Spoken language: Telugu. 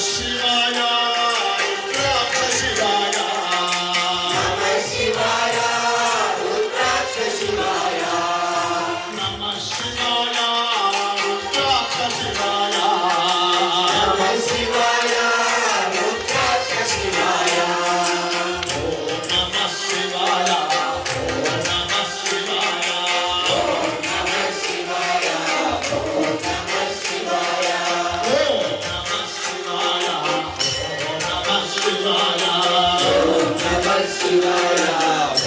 शिवाय శివాయ. శివాయ